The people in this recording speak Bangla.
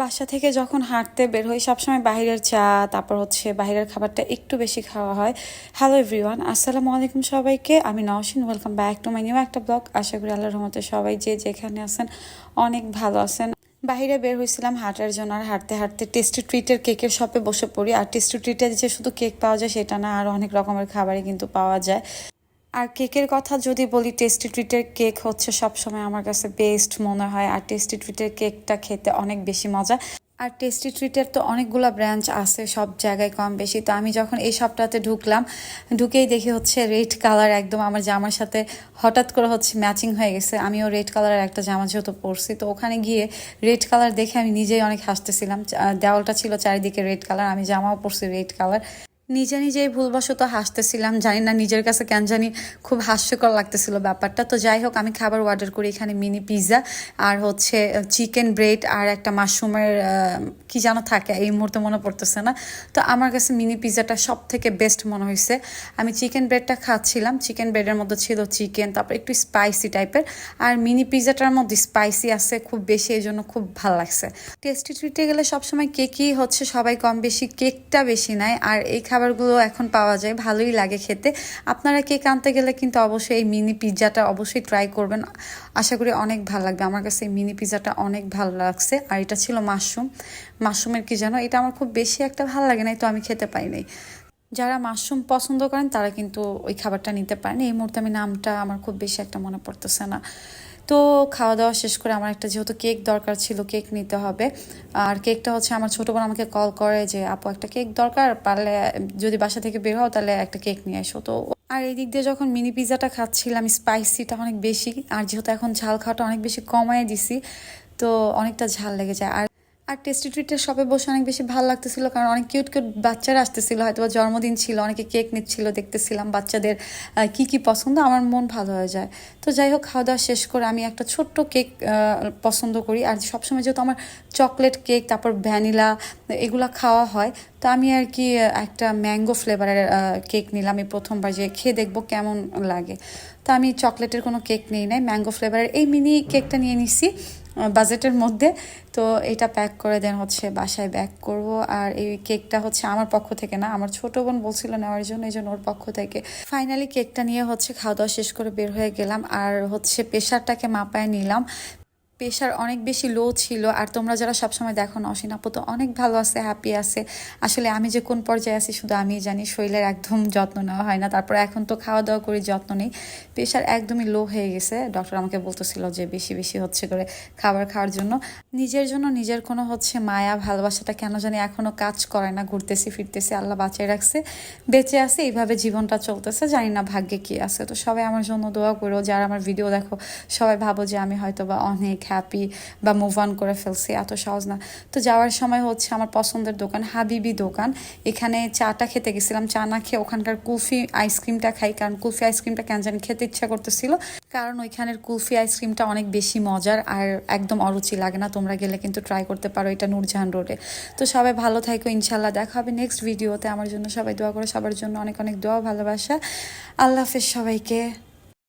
বাসা থেকে যখন হাঁটতে বের হই, সবসময় বাইরের চা, তারপর হচ্ছে বাইরের খাবারটা একটু বেশি খাওয়া হয়। হ্যালো এভরিওয়ান আসসালামু আলাইকুম সবাইকে। আমি Naushin welcome back to my new একটা ব্লগ আশা করি আল্লাহর রহমতে সবাই যে যেখানে আছেন, অনেক ভালো আছেন। বাইরে বের হয়েছিলাম হাঁটার জন্য, আর হাঁটতে হাঁটতে টেস্টি ট্রিটের কেকের শপে বসে পড়ি। আর টেস্টি ট্রিটে যে শুধু কেক পাওয়া যায়, সেটা না, আর অনেক রকমের খাবারই কিন্তু পাওয়া যায়। আর কেকের কথা যদি বলি টেস্টি ট্রিটের কেক হচ্ছে সবসময় আমার কাছে বেস্ট মনে হয়। আর টেস্টি ট্রিটের কেকটা খেতে অনেক বেশি মজা। আর টেস্টি ট্রিটের তো অনেকগুলো ব্রাঞ্চ আছে, সব জায়গায় কম বেশি। তো আমি যখন এই সবটাতে ঢুকলাম, ঢুকেই দেখি হচ্ছে রেড কালার একদম আমার জামার সাথে হঠাৎ করে হচ্ছে ম্যাচিং হয়ে গেছে। আমিও রেড কালারের একটা জামা যেহেতু পরছি, তো ওখানে গিয়ে রেড কালার দেখে আমি নিজেই অনেক হাসতেছিলাম। দেওয়ালটা ছিল চারিদিকে রেড কালার আমি জামাও পরছি রেড কালার নিজে নিজেই ভুলবশত হাসতেছিলাম, জানি না নিজের কাছে কেন জানি খুব হাস্যকর লাগতেছিল ব্যাপারটা। তো যাই হোক, আমি খাবার অর্ডার করি এখানে মিনি পিৎজা আর হচ্ছে চিকেন ব্রেড আর একটা মাশরুমের কি যেন থাকে, এই মুহূর্তে মনে পড়তেছে না। তো আমার কাছে মিনি পিৎজাটা সব থেকে বেস্ট মনে হয়েছে আমি চিকেন ব্রেডটা খাচ্ছিলাম চিকেন ব্রেডের মধ্যে ছিল চিকেন তারপর একটু স্পাইসি টাইপের আর মিনি পিৎজাটার মধ্যে স্পাইসি আছে খুব বেশি, এই জন্য খুব ভালো লাগছে। টেস্টি ট্রিটে গেলে সবসময় কেকই হচ্ছে, সবাই কম বেশি কেকটা বেশি নেয়। আর এই খাবারগুলো এখন পাওয়া যায়, ভালোই লাগে খেতে। আপনারা কেক আনতে গেলে কিন্তু অবশ্যই এই মিনি পিৎজাটা অবশ্যই ট্রাই করবেন। আশা করি অনেক ভালো লাগবে। আমার কাছে এই মিনি পিৎজাটা অনেক ভালো লাগছে। আর এটা ছিল মাশরুম। মাশরুমের কি যেন এটা আমার খুব বেশি একটা ভালো লাগে নাই, তো আমি খেতে পাই নাই। যারা মাশরুম পছন্দ করেন, তারা কিন্তু ওই খাবারটা নিতে পারেন। এই মুহূর্তে আমি নামটা আমার খুব বেশি একটা মনে পড়তেছে না। তো খাওয়া দাওয়া শেষ করে আমার একটা যেহেতু কেক দরকার ছিল, কেক নিতে হবে। আর কেকটা হচ্ছে আমার ছোটো বোন আমাকে কল করে যে, আপু, একটা কেক দরকার, পারলে যদি বাসা থেকে বের হও তাহলে একটা কেক নিয়ে এসো। তো আর এই দিক দিয়ে যখন মিনি পিৎজাটা খাচ্ছিলাম স্পাইসিটা অনেক বেশি, আর যেহেতু এখন ঝাল খাওয়াটা অনেক বেশি কমায় দিছি, তো অনেকটা ঝাল লেগে যায়। আর আর টেস্টি ট্রিটের শপে বসে অনেক বেশি ভালো লাগতেছিল, কারণ অনেক কিউট কিউট বাচ্চারা আসতেছিল হয়তো বা জন্মদিন ছিল, অনেকে কেক নিচ্ছিল, দেখতেছিলাম বাচ্চাদের কি কি পছন্দ, আমার মন ভালো হয়ে যায়। তো যাই হোক, খাওয়া দাওয়া শেষ করে আমি একটা ছোট্ট কেক পছন্দ করি, আর সবসময় যেহেতু আমার চকলেট কেক তারপর ভ্যানিলা এগুলা খাওয়া হয়, তো আমি আর কি একটা ম্যাঙ্গো ফ্লেভারের কেক নিলাম এই প্রথমবার, যে খেয়ে দেখব কেমন লাগে। তো আমি চকলেটের কোনো কেক নেই নাই ম্যাঙ্গো ফ্লেভারের এই মিনি কেকটা নিয়ে নিছি। বাজেটের মধ্যে। তো এটা প্যাক করে দেন হচ্ছে বাসায় ব্যাক করব। আর এই কেকটা হচ্ছে আমার পক্ষ থেকে না, আমার ছোট বোন বলছিল নেওয়ার জন্য, এই জন্য ওর পক্ষ থেকে। ফাইনালি কেকটা নিয়ে হচ্ছে খাওয়া দাওয়া শেষ করে বের হয়ে গেলাম। আর হচ্ছে প্রেশারটাকে মাপায় নিলাম। প্রেশার অনেক বেশি লো ছিল। আর তোমরা যারা সবসময় দেখো নসিন আপু তো অনেক ভালো আছে হ্যাপি আছে। আসলে আমি যে কোন পর্যায়ে আছি শুধু আমি জানি, শরীরের একদম যত্ন নেওয়া হয় না। তারপর এখন তো খাওয়া দাওয়া করি, যত্ন নেই। প্রেশার একদমই লো হয়ে গেছে। ডক্টর আমাকে বলতেছিল যে বেশি বেশি হচ্ছে করে খাবার খাওয়ার জন্য। নিজের জন্য নিজের কোনো হচ্ছে মায়া, ভালোবাসাটা কেন জানি এখনও কাজ করে না। ঘুরতেছি, ফিরতেছি, আল্লাহ বাঁচিয়ে রাখছে। বেঁচে আছে, এইভাবে জীবনটা চলতেছে। জানি না ভাগ্যে কী আছে। তো সবাই আমার জন্য দোয়া করো। যারা আমার ভিডিও দেখো, সবাই ভাবো যে আমি হয়তো বা অনেক হ্যাপি বা মুভ অন করে ফেলছি, এত সহজ না। তো যাওয়ার সময় হচ্ছে আমার পছন্দের দোকান, হাবিবি দোকান। এখানে চাটা খেতে গেছিলাম, চা না খেয়ে ওখানকার কুলফি আইসক্রিমটা খাই, কারণ কুলফি আইসক্রিমটা কেন জানি খেতে ইচ্ছা করতেছিল। কারণ ওইখানের কুলফি আইসক্রিমটা অনেক বেশি মজার আর একদম অরুচি লাগে না, তোমরা গেলে কিন্তু ট্রাই করতে পারো এটা নূরজাহান রোডে তো সবাই ভালো থাকো, ইনশাল্লাহ দেখা হবে নেক্সট ভিডিওতে আমার জন্য সবাই দোয়া করো, সবার জন্য অনেক অনেক দোয়া ভালোবাসা। আল্লাহ হাফেজ সবাইকে।